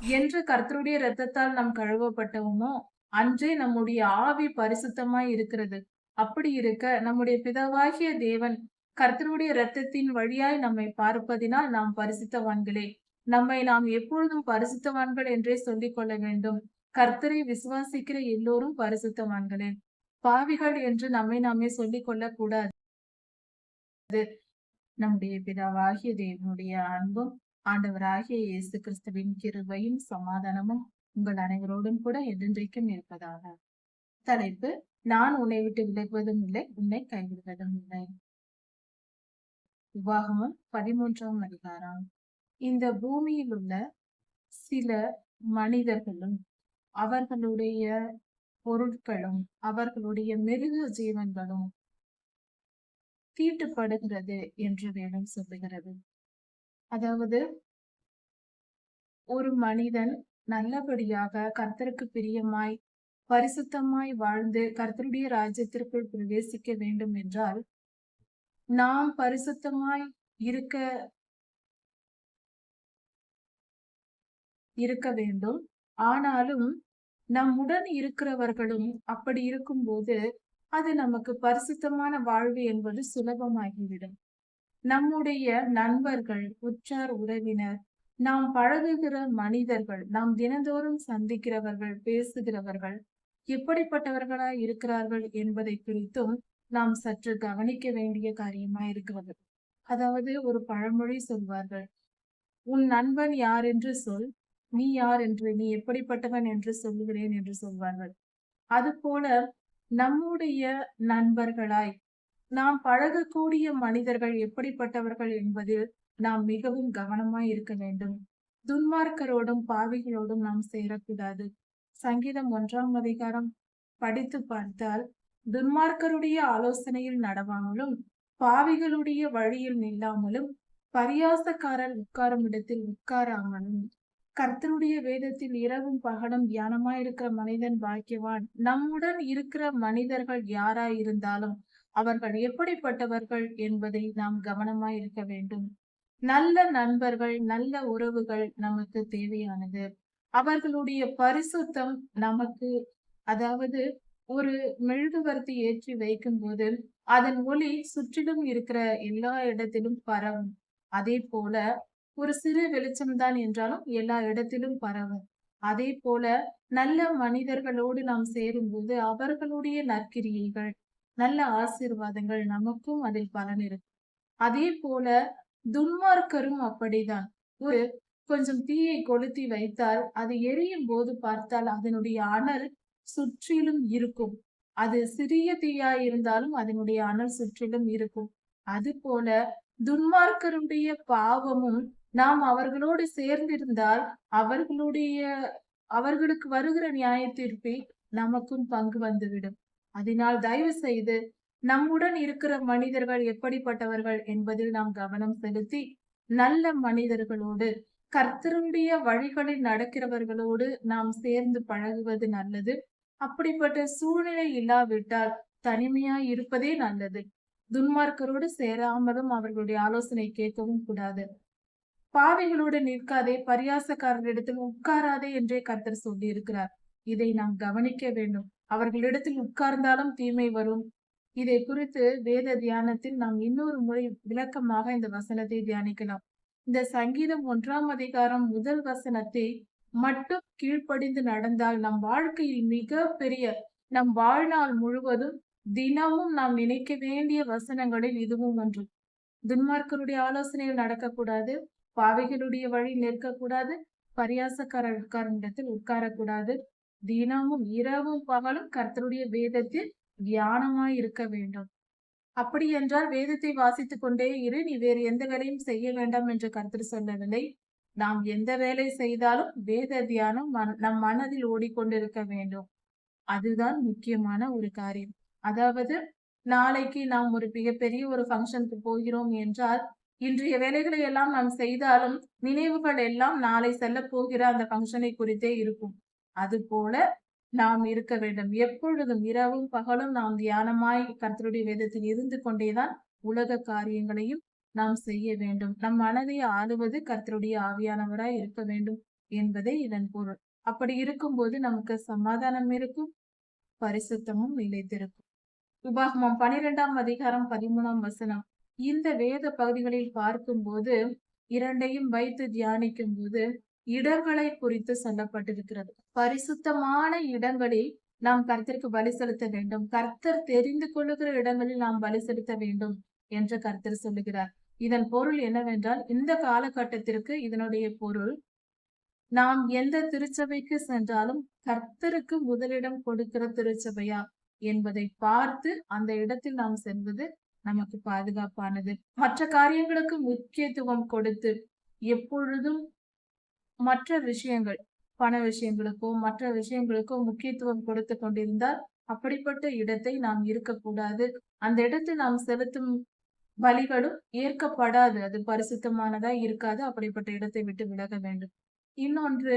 என்று கர்த்தருடைய இரத்தத்தால் நாம் கழுவப்பட்டோமோ அன்றே நம்முடைய ஆவி பரிசுத்தமாய் இருக்கிறது. அப்படி இருக்க நம்முடைய பிதாவாகிய தேவன் கர்த்தருடைய இரத்தத்தின் வழியாய் நம்மை பார்ப்பதினால் நாம் பரிசுத்தவான்களே. நம்மை நாம் எப்பொழுதும் பரிசுத்தவான்கள் என்றே சொல்லிக் கொள்ள வேண்டும். கர்த்தரை விசுவாசிக்கிற எல்லோரும் பரிசுத்தவான்களே. பாவிகள் என்று நம்மை நாமே சொல்லிக் கொள்ளக் கூடாது நம்முடைய பிதாவாகிய தேவனுடைய அன்பும் ஆண்டவராகிய இயேசு கிறிஸ்துவின் கிருபையும் சமாதானமும் உங்கள் அனைவரோடும் கூட என்றென்றைக்கும் இருப்பதாக. தலைப்பு நான் உன்னை விட்டு விலகுவதும் இல்லை உன்னை கைவிடுவதும் இல்லை. விவாகமும் பதிமூன்றாம் அதிகாரம். இந்த பூமியில் உள்ள சில மனிதர்களும் அவர்களுடைய பொருட்களும் அவர்களுடைய மிருக ஜீவன்களும் தீட்டுப்படுகிறது என்று வேதம் சொல்லுகிறது. அதாவது ஒரு மனிதன் நல்லபடியாக கர்த்தருக்கு பிரியமாய் பரிசுத்தமாய் வாழ்ந்து கர்த்தருடைய ராஜ்யத்திற்குள் பிரவேசிக்க வேண்டும் என்றால் நாம் பரிசுத்தமாய் இருக்க இருக்க வேண்டும். ஆனாலும் நம்முடன் இருக்கிறவர்களும் அப்படி இருக்கும்போது அது நமக்கு பரிசுத்தமான வாழ்வு என்பது சுலபமாகிவிடும். நம்முடைய நண்பர்கள் உற்றார் உறவினர் நாம் பழகுகிற மனிதர்கள் நாம் தினந்தோறும் சந்திக்கிறவர்கள் பேசுகிறவர்கள் எப்படிப்பட்டவர்களாய் இருக்கிறார்கள் என்பதை குறித்தும் நாம் சற்று கவனிக்க வேண்டிய காரியமா இருக்கிறது. அதாவது ஒரு பழமொழி சொல்வார்கள் உன் நண்பன் யார் என்று சொல் நீ யார் என்று நீ எப்படிப்பட்டவன் என்று சொல்லுகிறேன் என்று சொல்வார்கள். அதுபோல நம்முடைய நண்பர்களாய் நாம் பழகக்கூடிய மனிதர்கள் எப்படிப்பட்டவர்கள் என்பதில் நாம் மிகவும் கவனமாய் இருக்க வேண்டும். துன்மார்க்கரோடும் பாவிகளோடும் நாம் சேரக்கூடாது. சங்கீதம் ஒன்றாம் அதிகாரம். படித்து பார்த்தால் துன்மார்க்கருடைய ஆலோசனையில் நடவாமலும் பாவிகளுடைய வழியில் நில்லாமலும் பரியாசக்காரர் உட்காரும் இடத்தில் உட்காராமலும் கர்த்தருடைய வேதத்தில் இரவும் பகலும் தியானமாயிருக்கிற மனிதன் பாக்கியவான். நம்முடன் இருக்கிற மனிதர்கள் யாராய் இருந்தாலும் அவர்கள் எப்படிப்பட்டவர்கள் என்பதை நாம் கவனமாய் இருக்க வேண்டும். நல்ல நண்பர்கள் நல்ல உறவுகள் நமக்கு தேவையானது. அவர்களுடைய பரிசுத்தம் நமக்கு அதாவது ஒரு மெழுகுவர்த்தி ஏற்றி வைக்கும் போது அதன் ஒளி சுற்றிலும் இருக்கிற எல்லா இடத்திலும் பரவும். அதே போல ஒரு சிறு வெளிச்சம்தான் என்றாலும் எல்லா இடத்திலும் பரவும். அதே போல நல்ல மனிதர்களோடு நாம் சேரும்போது அவர்களுடைய நற்கிரியைகள் நல்ல ஆசீர்வாதங்கள் நமக்கும் அதில் பலன் இருக்கும் அதே போல துன்மார்க்கரும் அப்படிதான். ஒரு கொஞ்சம் தீயை கொளுத்தி வைத்தால் அது எரியும் போது பார்த்தால் அதனுடைய அனல் சுற்றிலும் இருக்கும். அது சிறிய தீயா இருந்தாலும் அதனுடைய அனல் சுற்றிலும் இருக்கும். அது போல துன்மார்க்கருடைய பாவமும் நாம் அவர்களோடு சேர்ந்திருந்தால் அவர்களுடைய அவர்களுக்கு வருகிற நியாய தீர்ப்பில் நமக்கும் பங்கு வந்துவிடும். அதனால் தயவு செய்து நம்முடன் இருக்கிற மனிதர்கள் எப்படிப்பட்டவர்கள் என்பதில் நாம் கவனம் செலுத்தி நல்ல மனிதர்களோடு கர்த்தருடைய வழிகளில் நடக்கிறவர்களோடு நாம் சேர்ந்து பழகுவது நல்லது. அப்படிப்பட்ட சூழ்நிலை இல்லாவிட்டால் தனிமையாய் இருப்பதே நல்லது. துன்மார்க்கரோடு சேராமலும் அவர்களுடைய ஆலோசனை கேட்கவும் கூடாது. பாவைகளோடு நிற்காதே பரியாசக்காரர்களிடத்தில் உட்காராதே என்றே கர்த்தர் சொல்லி இருக்கிறார் இதை நாம் கவனிக்க வேண்டும். அவர்களிடத்தில் உட்கார்ந்தாலும் தீமை வரும். இதை குறித்து வேத தியானத்தில் நாம் இன்னொரு முறை விளக்கமாக இந்த வசனத்தை தியானிக்கலாம். இந்த சங்கீதம் ஒன்றாம் அதிகாரம் முதல் வசனத்தை மட்டும் கீழ்ப்படிந்து நடந்தால் நம் வாழ்க்கையில் மிக பெரிய நம் வாழ்நாள் முழுவதும் தினமும் நாம் நினைக்க வேண்டிய வசனங்களில் இதுவும் ஒன்று. துன்மார்க்கருடைய ஆலோசனையில் நடக்கக்கூடாது பாவைகளுடைய வழி நிற்கக்கூடாது பரியாசக்காரர்களிடத்தில் உட்காரக்கூடாது தினமும் இரவும் பகலும் கர்த்தருடைய வேதத்தில் தியானமாய் இருக்க வேண்டும். அப்படி என்றால் வேதத்தை வாசித்துக் கொண்டே இரு நீ வேறு எந்த வேலையும் செய்ய வேண்டாம் என்று கர்த்தர் சொல்லவில்லை. நாம் எந்த வேலை செய்தாலும் வேத தியானம் நம் மனதில் ஓடிக்கொண்டிருக்க வேண்டும். அதுதான் முக்கியமான ஒரு காரியம். அதாவது நாளைக்கு நாம் ஒரு மிகப்பெரிய ஒரு ஃபங்க்ஷனுக்கு போகிறோம் என்றால் இன்றைய வேலைகளை எல்லாம் நாம் செய்தாலும் நினைவுகள் எல்லாம் நாளை செல்ல போகிற அந்த ஃபங்க்ஷனை குறித்தே இருக்கும். அதுபோல நாம் இருக்க வேண்டும். எப்பொழுதும் இரவும் பகலும் நாம் தியானமாய் கர்த்தருடைய வேதத்தில் இருந்து கொண்டேதான் உலக காரியங்களையும் நாம் செய்ய வேண்டும். நம் மனதை ஆளுவது கர்த்தருடைய ஆவியானவராய் இருக்க வேண்டும் என்பதே இதன் பொருள். அப்படி இருக்கும்போது நமக்கு சமாதானம் இருக்கும் பரிசுத்தமும் நிலைத்திருக்கும். உபாகமம் பனிரெண்டாம் அதிகாரம் பதிமூணாம் வசனம். இந்த வேத பகுதிகளில் பார்க்கும்போது இரண்டையும் வைத்து தியானிக்கும் போது இடங்களை குறித்து சொல்லப்பட்டிருக்கிறது. பரிசுத்தமான இடங்களில் நாம் கர்த்தருக்கு பலி செலுத்த வேண்டும். கர்த்தர் தெரிந்து கொள்ளுகிற இடங்களில் நாம் பலி செலுத்த வேண்டும் என்று கர்த்தர் சொல்லுகிறார். இதன் பொருள் என்னவென்றால் இந்த காலகட்டத்திற்கு இதனுடைய பொருள் நாம் எந்த திருச்சபைக்கு சென்றாலும் கர்த்தருக்கு முதலிடம் கொடுக்கிற திருச்சபையா என்பதை பார்த்து அந்த இடத்தில் நாம் செல்வது நமக்கு பாதுகாப்பானது. மற்ற காரியங்களுக்கு முக்கியத்துவம் கொடுத்து எப்பொழுதும் மற்ற விஷயங்கள் பண விஷயங்களுக்கோ மற்ற விஷயங்களுக்கோ முக்கியத்துவம் கொடுத்து கொண்டிருந்தால் அப்படிப்பட்ட இடத்தை நாம் இருக்கக்கூடாது. அந்த இடத்தில் நாம் செலுத்தும் பலிகளும் ஏற்கப்படாது. அது பரிசுத்தமானதா இருக்காது. அப்படிப்பட்ட இடத்தை விட்டு விலக வேண்டும். இன்னொன்று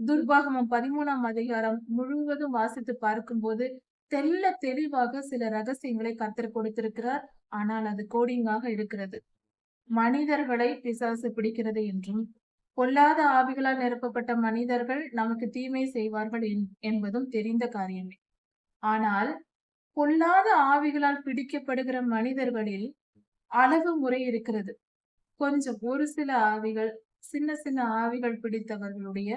துர்பாகமம் பதிமூணாம் அதிகாரம் முழுவதும் வாசித்து பார்க்கும்போது தெல்ல தெளிவாக சில ரகசியங்களை கத்தர் கொடுத்திருக்கிறார். ஆனால் அது கோடிங்காக இருக்கிறது. மனிதர்களை பிசாசு பிடிக்கிறது என்றும் பொல்லாத ஆவிகளால் நிரப்பப்பட்ட மனிதர்கள் நமக்கு தீமை செய்வார்கள் என்பதும் தெரிந்த காரியமே. ஆனால் பொல்லாத ஆவிகளால் பிடிக்கப்படுகிற மனிதர்களில் அளவு முறை இருக்கிறது. கொஞ்சம் ஒரு சில ஆவிகள் சின்ன சின்ன ஆவிகள் பிடித்தவர்களுடைய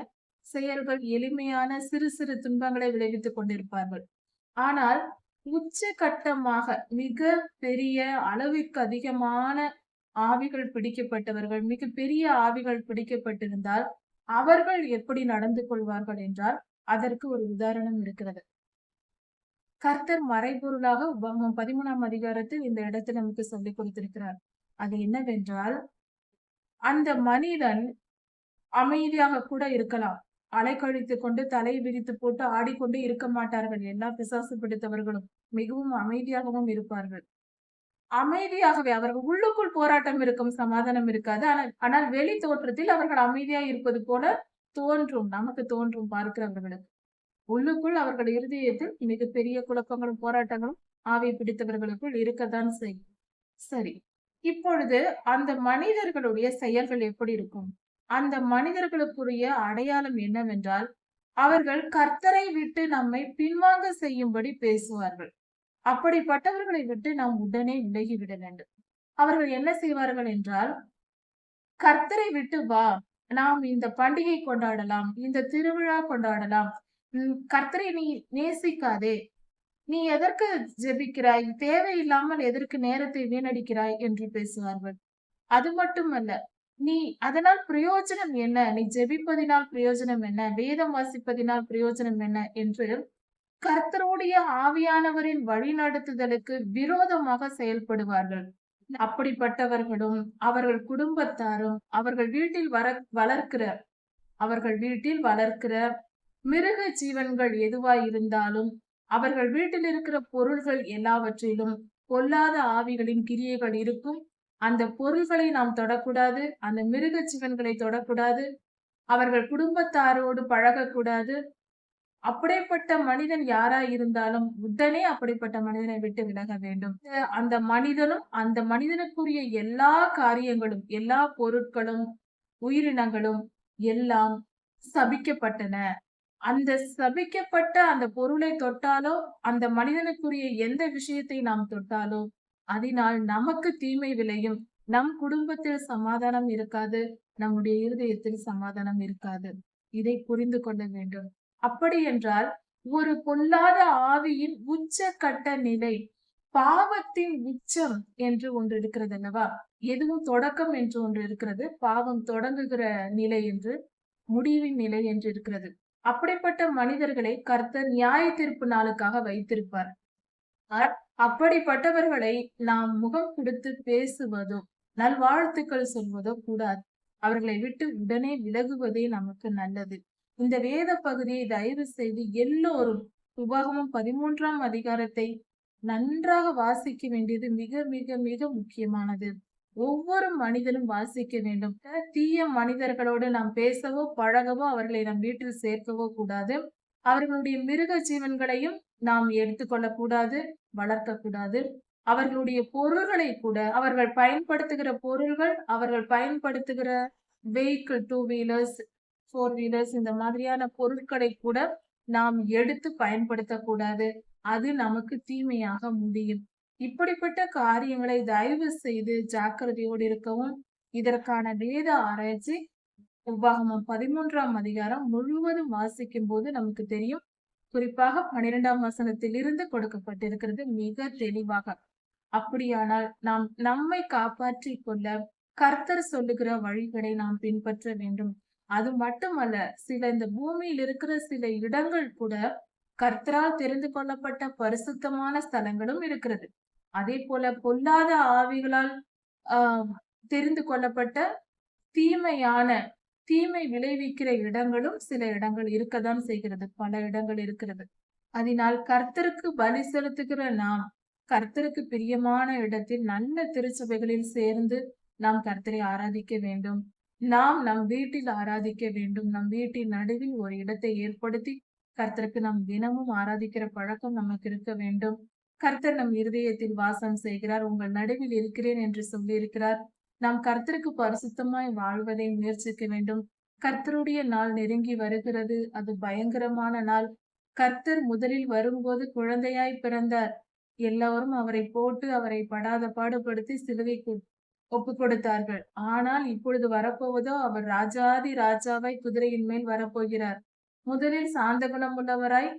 செயல்கள் எளிமையான சிறு சிறு துன்பங்களை விளைவித்துக் கொண்டிருப்பார்கள். ஆனால் உச்ச கட்டமாக மிக பெரிய அளவிற்கு அதிகமான ஆவிகள் பிடிக்கப்பட்டவர்கள் மிகப்பெரிய ஆவிகள் பிடிக்கப்பட்டிருந்தால் அவர்கள் எப்படி நடந்து கொள்வார்கள் என்றால் அதற்கு ஒரு உதாரணம் இருக்கிறது. கர்த்தர் மறைபொருளாக உபமம் பதிமூணாம் அதிகாரத்தில் இந்த இடத்தில் நமக்கு சொல்லிக் கொடுத்திருக்கிறார். அது என்னவென்றால் அந்த மனிதன் அமைதியாக கூட இருக்கலாம். அலைக்கழித்து கொண்டு தலை விரித்து போட்டு ஆடிக்கொண்டு இருக்க மாட்டார்கள். எல்லா பிசாசு பிடித்தவர்களும் மிகவும் அமைதியாகவும் இருப்பார்கள். அமைதியாகவே அவர்கள் உள்ளுக்குள் போராட்டம் இருக்கும் சமாதானம் இருக்காது. ஆனால் ஆனால் வெளி தோற்றத்தில் அவர்கள் அமைதியா இருப்பது போல தோன்றும் நமக்கு தோன்றும் பார்க்கிறவர்களுக்கு உள்ளுக்குள் அவர்கள் இருதயத்தில் மிகப்பெரிய குழப்பங்களும் போராட்டங்களும் ஆவை பிடித்தவர்களுக்குள் இருக்கத்தான் செய்யும். சரி இப்பொழுது அந்த மனிதர்களுடைய செயல்கள் எப்படி இருக்கும்? அந்த மனிதர்களுக்குரிய அடையாளம் என்னவென்றால் அவர்கள் கர்த்தரை விட்டு நம்மை பின்வாங்க செய்யும்படி பேசுவார்கள். அப்படிப்பட்டவர்களை விட்டு நாம் உடனே விலகிவிட வேண்டும். அவர்கள் என்ன செய்வார்கள் என்றால் கர்த்தரை விட்டு வா நாம் இந்த பண்டிகை கொண்டாடலாம் இந்த திருவிழா கொண்டாடலாம். கர்த்தரை நீ நேசிக்காதே. நீ எதற்கு ஜெபிக்கிறாய்? தேவையில்லாமல் எதற்கு நேரத்தை வீணடிக்கிறாய்? என்று பேசுவார்கள். அது மட்டுமல்ல நீ அதனால் பிரயோஜனம் என்ன? நீ ஜெபிப்பதினால் பிரயோஜனம் என்ன? வேதம் வாசிப்பதினால் பிரயோஜனம் என்ன? என்று கர்த்தருடைய ஆவியானவரின் வழிநடத்துதலுக்கு விரோதமாக செயல்படுவார்கள். அப்படிப்பட்டவர்களும் அவர்கள் குடும்பத்தாரும் அவர்கள் வீட்டில் வர வளர்க்கிற அவர்கள் வீட்டில் வளர்க்கிற மிருக ஜீவன்கள் எதுவாய் இருந்தாலும் அவர்கள் வீட்டில் இருக்கிற பொருள்கள் எல்லாவற்றிலும் பொல்லாத ஆவிகளின் கிரியைகள் இருக்கும். அந்த பொருள்களை நாம் தொடக்கூடாது அந்த மிருக ஜீவன்களை தொடக்கூடாது. அவர்கள் குடும்பத்தாரோடு பழகக்கூடாது. அப்படிப்பட்ட மனிதன் யாரா இருந்தாலும் உடனே அப்படிப்பட்ட மனிதனை விட்டு விலக வேண்டும். அந்த மனிதனும் அந்த மனிதனுக்குரிய எல்லா காரியங்களும் எல்லா பொருட்களும் உயிரினங்களும் எல்லாம் சபிக்கப்பட்டன. அந்த சபிக்கப்பட்ட அந்த பொருளை தொட்டாலோ அந்த மனிதனுக்குரிய எந்த விஷயத்தை நாம் தொட்டாலோ அதனால் நமக்கு தீமை விளையும். நம் குடும்பத்தில் சமாதானம் இருக்காது. நம்முடைய இருதயத்தில் சமாதானம் இருக்காது. இதை புரிந்து கொள்ள வேண்டும். அப்படி என்றால் ஒரு பொல்லாத ஆவியின் உச்ச கட்ட நிலை பாவத்தின் உச்சம் என்று ஒன்று இருக்கிறது அல்லவா? எதுவும் தொடக்கம் என்று ஒன்று இருக்கிறது பாவம் தொடங்குகிற நிலை என்று முடிவின் நிலை என்று இருக்கிறது. அப்படிப்பட்ட மனிதர்களை கர்த்தர் நியாய தீர்ப்பு நாளுக்காக வைத்திருப்பார். அப்படிப்பட்டவர்களை நாம் முகம் கொடுத்து பேசுவதோ நல்வாழ்த்துக்கள் சொல்வதோ கூடாது. அவர்களை விட்டு உடனே விலகுவதே நமக்கு நல்லது. இந்த வேத பகுதியை தயவு செய்து எல்லோரும் உபகமும் பதிமூன்றாம் அதிகாரத்தை நன்றாக வாசிக்க வேண்டியது மிக மிக மிக முக்கியமானது. ஒவ்வொரு மனிதனும் வாசிக்க வேண்டும். தீய மனிதர்களோடு நாம் பேசவோ பழகவோ அவர்களை நம் வீட்டில் சேர்க்கவோ கூடாது. அவர்களுடைய மிருக ஜீவன்களையும் நாம் எடுத்துக்கொள்ள கூடாது வளர்க்க கூடாது அவர்களுடைய பொருள்களை கூட அவர்கள் பயன்படுத்துகிற பொருள்கள் அவர்கள் பயன்படுத்துகிற vehicle two wheelers four wheelers இந்த மாதிரியான பொருட்களை கூட நாம் எடுத்து பயன்படுத்தக்கூடாது. அது நமக்கு தீமையாக முடியும். இப்படிப்பட்ட காரியங்களை தயவு செய்து ஜாக்கிரதையோடு இருக்கவும். இதற்கான வேத ஆராய்ச்சி உபாகமம் பதிமூன்றாம் அதிகாரம் முழுவதும் வாசிக்கும் போது நமக்கு தெரியும். குறிப்பாக பனிரெண்டாம் வசனத்திலிருந்து கொடுக்கப்பட்டிருக்கிறது மிக தெளிவாக. அப்படியானால் நாம் நம்மை காப்பாற்றி கொள்ள கர்த்தர் சொல்லுகிற வழிகளை நாம் பின்பற்ற வேண்டும். அது மட்டுமல்ல சில இந்த பூமியில் இருக்கிற சில இடங்கள் கூட கர்த்தரால் தெரிந்து கொள்ளப்பட்ட பரிசுத்தமான ஸ்தலங்களும் இருக்கிறது. அதே போல பொல்லாத ஆவிகளால் ஆஹ் தெரிந்து கொள்ளப்பட்ட தீமையான தீமை விளைவிக்கிற இடங்களும் சில இடங்கள் இருக்கதான் செய்கிறது. பல இடங்கள் இருக்கிறது. அதனால் கர்த்தருக்கு பலி செலுத்துகிற நாம் கர்த்தருக்கு பிரியமான இடத்தில் நல்ல திருச்சபைகளில் சேர்ந்து நாம் கர்த்தரை ஆராதிக்க வேண்டும். நாம் நம் வீட்டில் ஆராதிக்க வேண்டும். நம் வீட்டின் நடுவில் ஒரு இடத்தை ஏற்படுத்தி கர்த்தருக்கு நாம் தினமும் ஆராதிக்கிற பழக்கம் நமக்கு இருக்க வேண்டும். கர்த்தர் நம் இருதயத்தில் வாசம் செய்கிறார். உங்கள் நடுவில் இருக்கிறேன் என்று சொல்லியிருக்கிறார். நாம் கர்த்தருக்கு பரிசுத்தமாய் வாழ்வதை முயற்சிக்க வேண்டும். கர்த்தருடைய நாள் நெருங்கி வருகிறது. அது பயங்கரமான நாள். கர்த்தர் முதலில் வரும்போது குழந்தையாய் பிறந்தார். எல்லோரும் அவரை போட்டு அவரை படாத பாடுபடுத்தி சிலுவைக்கு ஒப்பு கொடுத்தார்கள் ஆனால் இப்பொழுது வரப்போவதோ அவர் ராஜாதி ராஜாவாய் குதிரையின் மேல் வரப்போகிறார். முதலில் சாந்த குணம் உள்ளவராய்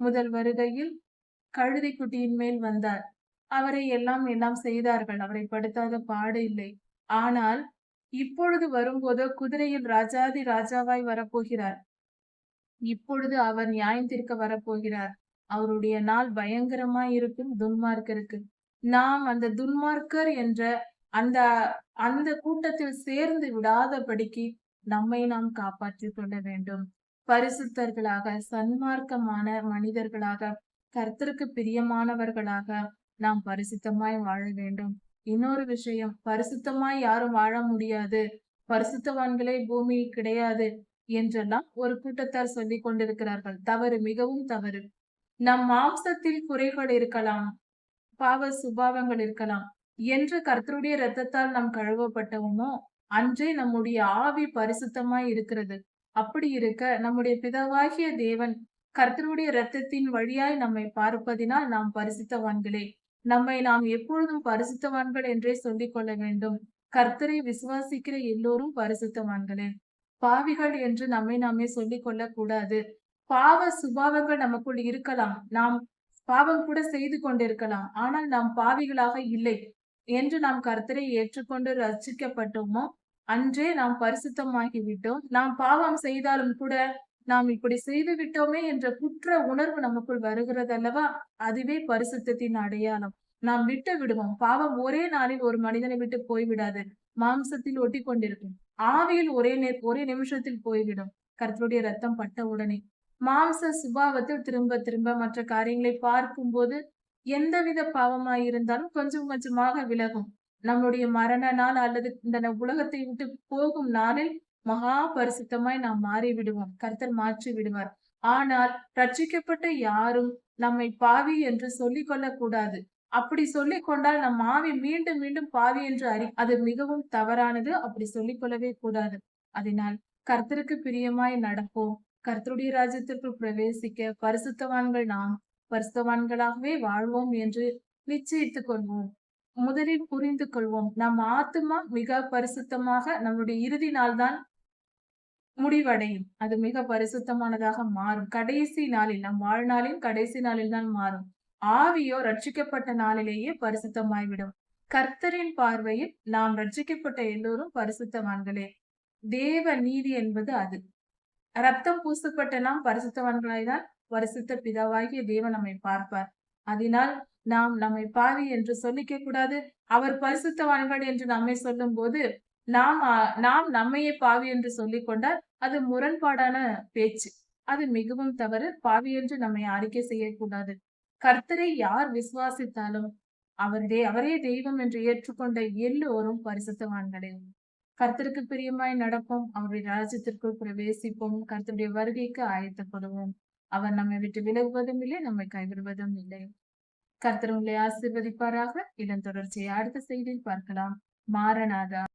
முதல் வருகையில் கழுதை குட்டியின் மேல் வந்தார். அவரை எல்லாம் எல்லாம் செய்தார்கள். அவரை படுத்தாத பாடு இல்லை. ஆனால் இப்பொழுது வரும்போதோ குதிரையில் ராஜாதி ராஜாவாய் வரப்போகிறார். இப்பொழுது அவர் நியாயத்திற்கு வரப்போகிறார். அவருடைய நாள் பயங்கரமாய் இருக்கும் துன்மார்க்கருக்கு. நாம் அந்த துன்மார்க்கர் என்ற அந்த அந்த கூட்டத்தில் சேர்ந்து விடாதபடிக்கு நம்மை நாம் காப்பாற்றிக் கொள்ள வேண்டும். பரிசுத்தர்களாக சன்மார்க்கமான மனிதர்களாக கர்த்தருக்கு பிரியமானவர்களாக நாம் பரிசுத்தமாய் வாழ வேண்டும். இன்னொரு விஷயம் பரிசுத்தமாய் யாரும் வாழ முடியாது. பரிசுத்தவான்களே பூமியில் கிடையாது என்றெல்லாம் ஒரு கூட்டத்தார் சொல்லிக் கொண்டிருக்கிறார்கள். தவறு மிகவும் தவறு. நம் மாம்சத்தில் குறைகள் இருக்கலாம். பாவ சுபாவங்கள் இருக்கலாம். என்று கர்த்தருடைய இரத்தத்தால் நாம் கழுவப்பட்டவோமோ அன்றே நம்முடைய ஆவி பரிசுத்தமாய் இருக்கிறது. அப்படி இருக்க நம்முடைய பிதாவாகிய தேவன் கர்த்தருடைய இரத்தத்தின் வழியாய் நம்மை பார்ப்பதினால் நாம் பரிசுத்தவான்களே. நம்மை நாம் எப்பொழுதும் பரிசுத்தவான்கள் என்றே சொல்லிக் கொள்ள வேண்டும். கர்த்தரை விசுவாசிக்கிற எல்லோரும் பரிசுத்தவான்களே. பாவிகள் என்று நம்மை நாமே சொல்லிக் கொள்ள கூடாது. பாவ சுபாவங்கள் நமக்குள் இருக்கலாம். நாம் பாவம் கூட செய்து கொண்டிருக்கலாம். ஆனால் நாம் பாவிகளாக இல்லை. என்று நாம் கர்த்தரை ஏற்றுக்கொண்டு ரசிக்கப்பட்டோமோ? அன்றே நாம் பரிசுத்தமாகிவிட்டோம். நாம் பாவம் செய்தாலும் கூட நாம் இப்படி செய்து விட்டோமே என்ற குற்ற உணர்வு நமக்குள் வருகிறது அல்லவா அதுவே பரிசுத்தத்தின் அடையாளம். நாம் விட்டு விடுவோம். பாவம் ஒரே நாளில் ஒரு மனிதனை விட்டு போய்விடாது. மாம்சத்தில் ஒட்டி கொண்டிருக்கும் ஆவியில் ஒரே நே ஒரே நிமிஷத்தில் போய்விடும். கர்த்தருடைய ரத்தம் பட்ட உடனே. மாம்ச சுபாவத்தில் திரும்ப திரும்ப மற்ற காரியங்களை பார்க்கும் போது எந்தவித பாவமாயிருந்தாலும் கொஞ்சம் கொஞ்சமாக விலகும். நம்முடைய மரண நாள் அல்லது இந்த உலகத்தை விட்டு போகும் நாளில் மகா பரிசுத்தமாய் நாம் மாறி விடுவோம் கர்த்தர் மாற்றி விடுவார். ஆனால் ரட்சிக்கப்பட்ட யாரும் நம்மை பாவி என்று சொல்லிக் கொள்ளக்கூடாது. அப்படி சொல்லிக் கொண்டால் நம் ஆவி மீண்டும் மீண்டும் பாவி என்று அறி அது மிகவும் தவறானது. அப்படி சொல்லிக் கொள்ளவே கூடாது. அதனால் கர்த்தருக்கு பிரியமாய் நடப்போம். கர்த்தருடைய ராஜ்யத்திற்குள் பிரவேசிக்க பரிசுத்தவான்கள் நாம் பரிசுத்தவான்களாகவே வாழ்வோம் என்று நிச்சயித்துக் கொள்வோம். முதலில் புரிந்து கொள்வோம். நம் ஆத்மா மிக பரிசுத்தமாக நம்முடைய இறுதி நாள் தான் முடிவடையும். அது மிக பரிசுத்தமானதாக மாறும். கடைசி நாளில் நம் வாழ்நாளின் கடைசி நாளில் தான் மாறும். ஆவியோ ரட்சிக்கப்பட்ட நாளிலேயே பரிசுத்தமாய்விடும். கர்த்தரின் பார்வையில் நாம் ரட்சிக்கப்பட்ட எல்லோரும் பரிசுத்தவான்களே. தேவ நீதி என்பது அது. ரத்தம் பூசப்பட்ட நாம் பரிசுத்தவான்களாய்தான் பரிசுத்த பிதாவாகிய தேவன் நம்மை பார்ப்பார். அதனால் நாம் நம்மை பாவி என்று சொல்லிக்க கூடாது. அவர் பரிசுத்தவான்கள் என்று நம்மை சொல்லும் போது நாம் நாம் நம்மையே பாவி என்று சொல்லிக் கொண்டால் அது முரண்பாடான பேச்சு. அது மிகவும் தவறு. பாவி என்று நம்மை அறிக்கை செய்யக்கூடாது. கர்த்தரை யார் விசுவாசித்தாலும் அவரே அவரே தெய்வம் என்று ஏற்றுக்கொண்ட எல்லோரும் பரிசுத்தவான்களே. கர்த்தருக்கு பிரியமாய் நடப்போம். அவருடைய ராஜ்யத்திற்குள் பிரவேசிப்போம். கர்த்தருடைய வருகைக்கு ஆயத்தப்படுவோம். அவர் நம்மை விட்டு விலகுவதும் இல்லை நம்மை கைவிடுவதும் இல்லை. கர்த்தர் உங்களை ஆசிர்வதிப்பாராக. இதன் தொடர்ச்சியை அடுத்த செய்தியில் பார்க்கலாம். மாரநாதா